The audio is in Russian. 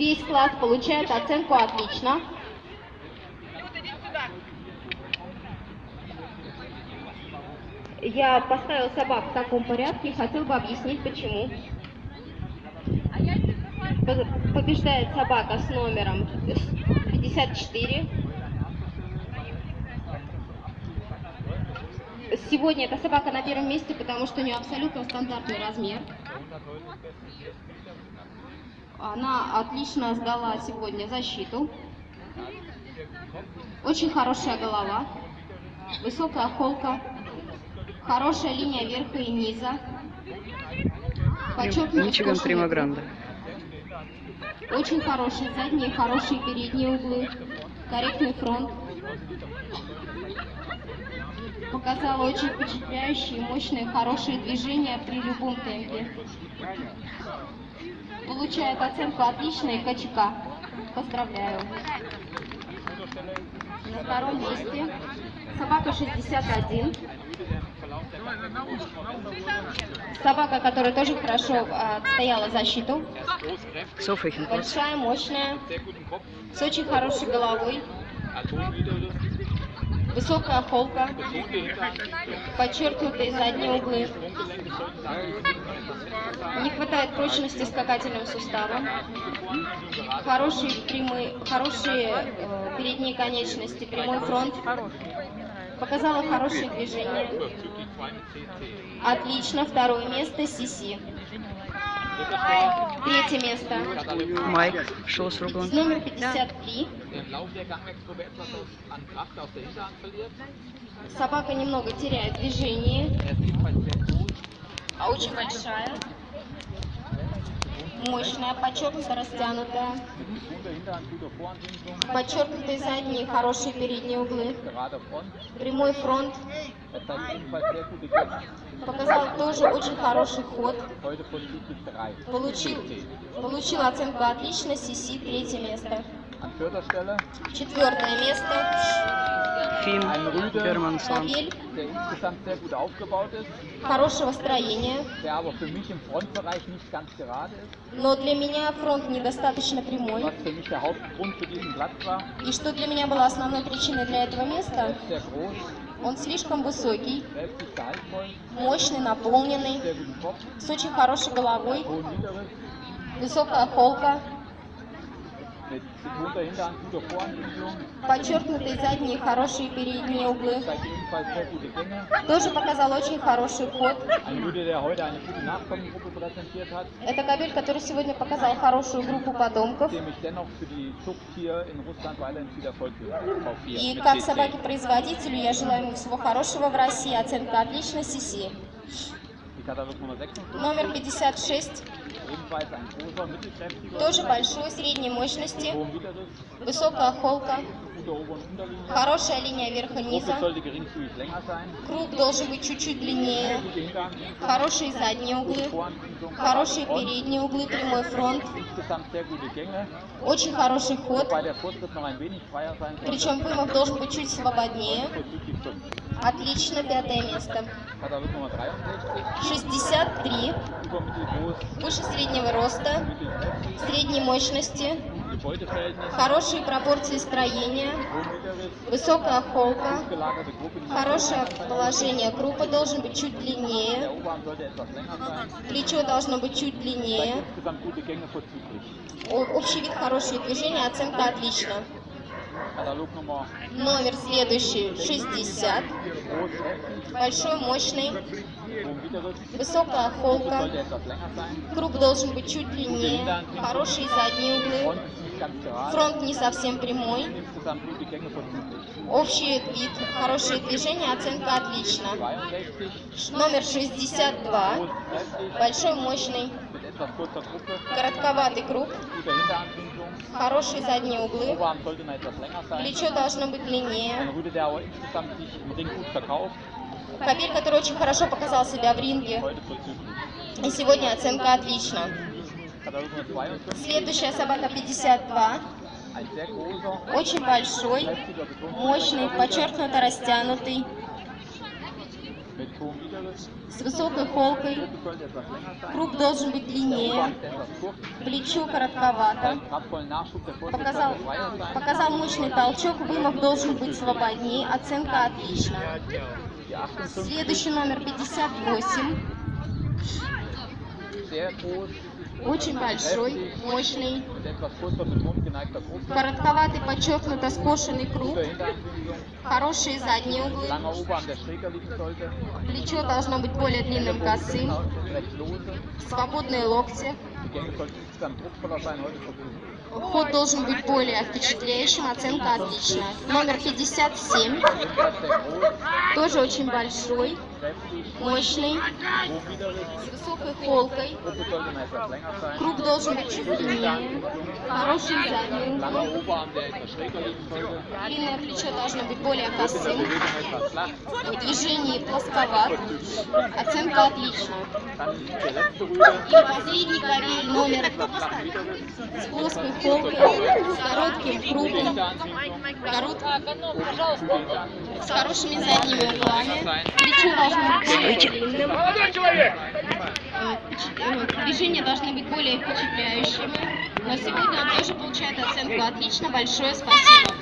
Весь класс получает оценку «отлично». Я поставил собак в таком порядке и хотел бы объяснить, почему. По- Побеждает собака с номером 54. Сегодня эта собака на первом месте, потому что у нее абсолютно стандартный размер. Она отлично сдала сегодня защиту. Очень хорошая голова, высокая холка, хорошая линия верха и низа. Скошенный Прима круг. Гранде. Очень хорошие задние, хорошие передние углы, корректный фронт. Показала очень впечатляющие, мощные, хорошие движения при любом темпе. Получает оценку отлично и. Поздравляю. На втором месте собака 61. Собака, которая тоже хорошо а, отстояла защиту. Большая, мощная, с очень хорошей головой, высокая холка, подчеркнутые задние углы. Не хватает прочности скакательным суставам. Хорошие прямые, хорошие э, передние конечности, прямой фронт. Показала хорошие движения. Отлично, второе место Сиси. Третье место. Майк С Шоусруглан. номер 53. Im Laufe der Gangwechsel etwas aus- an Kraft auf der Hinterhand verliert. Собака немного теряет движение, Er а очень большая. Мощная, подчеркнуто растянутая. Подчеркнутые задние, хорошие передние углы. Прямой фронт. Показал тоже очень хороший ход. Heute vollzüglich 3. Получил, получил оценку отлично, Сиси, третье место. Четвертое место. Aufgebaut ist, хорошего строения, но для меня фронт недостаточно прямой. И что для меня было основной причиной для этого Er места, он слишком высокий, мощный, наполненный, с очень хорошей головой, высокая холка, подчеркнутые задние хорошие передние углы. Тоже показал очень хороший ход. Это кабель, который сегодня показал хорошую группу потомков. И как собаке-производителю я желаю ему всего хорошего в России. Оценка отлично, Сиси. Die Katalog Nummer 56, Номер 56, ebenfalls ein großer, mittelkräftiger, тоже большой, средней мощности, высокая холка, хорошая линия верха-низа, круг должен быть чуть-чуть длиннее, хорошие задние углы, хорошие передние углы, прямой фронт, очень хороший ход, причем вымах должен быть чуть свободнее. Отлично, пятое место. Katalog Nummer 63, 63, übermittelgroß, выше среднего роста, средней мощности, хорошие пропорции строения, высокая холка, хорошее положение крупа должен быть чуть длиннее, плечо должно быть чуть длиннее, общий вид хорошие движения, оценка отлично. Номер следующий 60, groß, heftig, большой, мощный, высокая холка, круг должен быть чуть длиннее, хорошие задние углы, фронт не совсем прямой, общий вид, хорошие движения, оценка отлично. 62, Номер 62, groß, kräftig, большой, мощный, коротковатый круг. Хорошие задние углы, плечо должно быть длиннее. Кабель, который очень хорошо показал себя в ринге. И сегодня оценка отлично. 52, Следующая собака 52, ein sehr großer, очень большой, мощный, подчеркнуто растянутый. С высокой холкой, круп должен быть длиннее, плечо коротковато, показал, показал мощный толчок, вымах должен быть свободнее, оценка отлично. Die 58 Следующий номер 58, sehr groß, очень большой, мощный, коротковатый, подчеркнуто скошенный Hinteranbindung, хорошие задние углы, плечо должно быть более длинным, косым, свободные локти, Ход должен быть более впечатляющим, оценка отличная. Номер 57, Ebenfalls sehr groß, тоже очень большой, мощный, с высокой холкой, круп должен быть чуть длиннее, liegen sollte. длинное плечо должно быть более косым, в движении плосковат, оценка отличная. И последний кабель номер с плоской холкой, с коротким Hinteranbindung, корот- с хорошими задними углами. Плечо должно быть. Э, э, Движения должны быть более впечатляющими. Но сегодня он тоже получает оценку отлично. Большое спасибо.